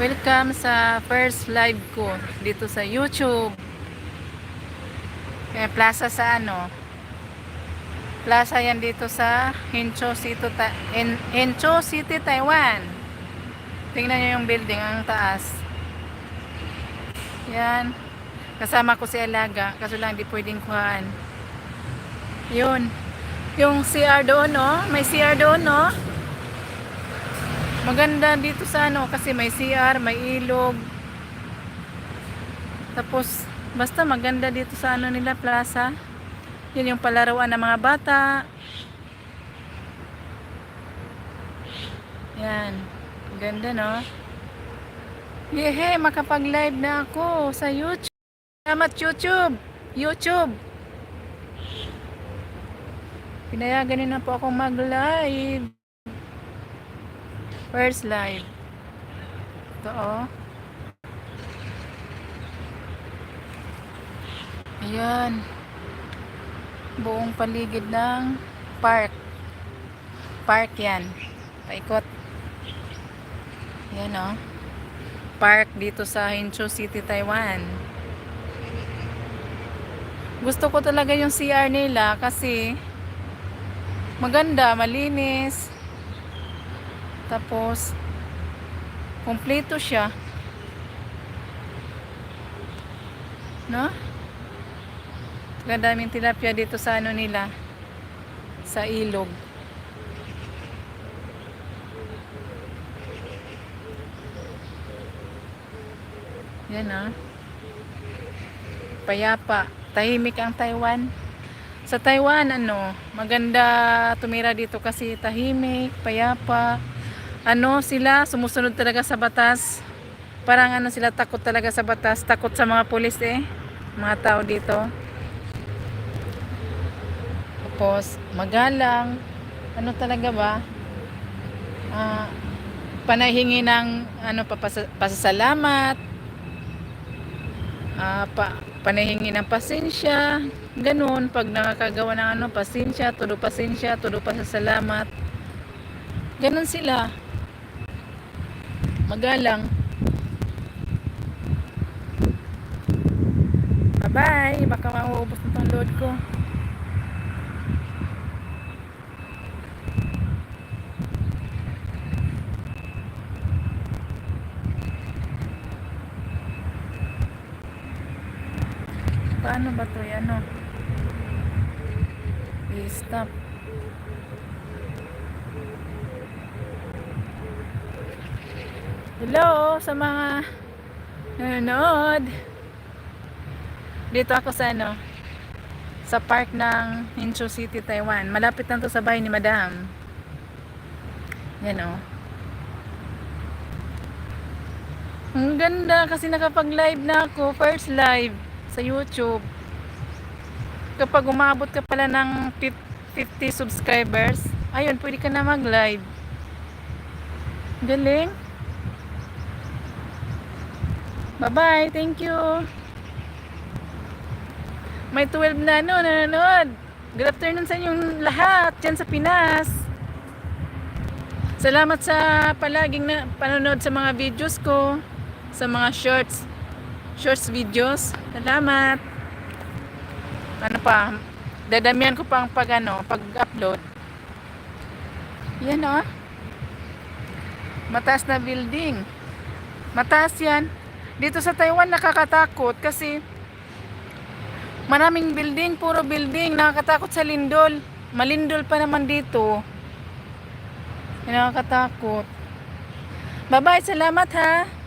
Welcome sa first live ko dito sa YouTube. Kaya plaza sa ano? Plaza yan dito sa Hincho City, Ta- Hin- Hincho City, Taiwan. Tingnan nyo yung building, ang taas. Yan. Kasama ko si Alaga, kaso lang di pwedeng kuhaan. Yun. Yung CR doon, no? May CR doon, no? Maganda dito sa ano kasi may CR, may ilog. Tapos basta maganda dito sa ano nila plaza. Yun yung palaruan ng mga bata. Yan. Ganda no? Yehe, makapag-live na ako sa YouTube. Salamat YouTube. YouTube. Pinayagan na po akong mag-live. First live. Ito oh. Ayan. Buong paligid ng park. Park yan. Paikot. Ayan oh. Park dito sa Hincho City, Taiwan. Gusto ko talaga yung CR nila kasi maganda, malinis. Tapos, kompleto siya. No? Gandaming tilapia dito sa ano nila. Sa ilog. Yan ah. Payapa. Tahimik ang Taiwan. Sa Taiwan, ano, maganda tumira dito kasi tahimik, payapa ano sila sumusunod talaga sa batas. Parang ano sila takot talaga sa batas. Takot sa mga pulis eh. Mga tao dito. Tapos magalang. Ano talaga ba? Ah panahingi ng ano papasa, pasasalamat. Ah pa, panahingi ng pasensya. Ganun pag nakakagawa ng ano pasensya todo pasensya todo pasasalamat. Ganun sila magalang. Bye-bye. Baka mauubos na itong load ko. Paano ba ito? Ano? I-stop. Hello sa mga nanonood. Dito ako sa ano, sa park ng Hincho City, Taiwan. Malapit lang to sa bahay ni Madam. Yan o. Ang ganda kasi nakapag-live na ako. First live sa YouTube. Kapag umabot ka pala ng 50 subscribers, ayun, pwede ka na mag-live. Galing. Bye-bye. Thank you. May 12 na ano, nanonood. Good afternoon sa inyong lahat dyan sa Pinas. Salamat sa palaging na panonood sa mga videos ko. Sa mga shorts. Shorts videos. Salamat. Ano pa? Dadamihan ko pa ang pag ano, pag-upload. Yan oh. Mataas na building. Mataas yan. Dito sa Taiwan nakakatakot kasi maraming building, puro building, nakakatakot sa lindol. Malindol pa naman dito. Nakakatakot. Bye-bye, salamat ha.